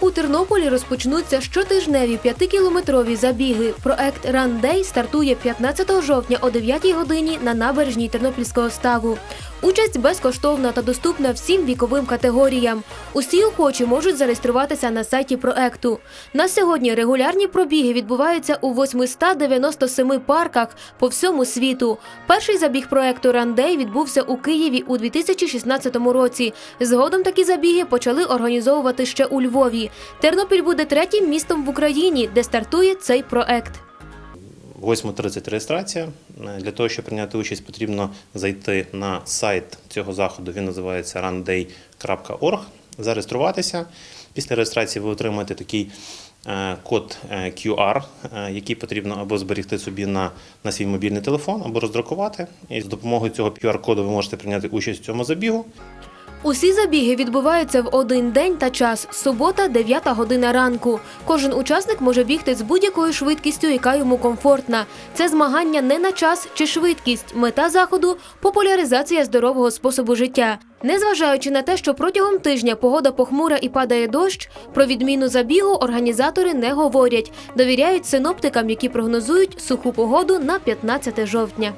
У Тернополі розпочнуться щотижневі п'ятикілометрові забіги. Проект Day стартує 15 жовтня о 9 годині на набережній Тернопільського ставу. Участь безкоштовна та доступна всім віковим категоріям. Усі охочі можуть зареєструватися на сайті проекту. На сьогодні регулярні пробіги відбуваються у 897 парках по всьому світу. Перший забіг проекту Day відбувся у Києві у 2016 році. Згодом такі забіги почали організовувати ще у Львові. Тернопіль буде третім містом в Україні, де стартує цей проект. 8.30 реєстрація. Е, Для того, щоб прийняти участь, потрібно зайти на сайт цього заходу. Він називається runday.org, зареєструватися. Після реєстрації ви отримаєте такий е, код е, QR, який потрібно або зберігти собі на, на свій мобільний телефон, або роздрукувати. І з допомогою цього QR-коду ви можете прийняти участь в цьому забігу. Усі забіги відбуваються в один день та час субота, 9 година ранку. Кожен учасник може бігти з будь-якою швидкістю, яка йому комфортна. Це змагання не на час чи швидкість. Мета заходу популяризація здорового способу життя. Незважаючи на те, що протягом тижня погода похмура і падає дощ, про відміну забігу організатори не говорять. Довіряють синоптикам, які прогнозують суху погоду на 15 жовтня.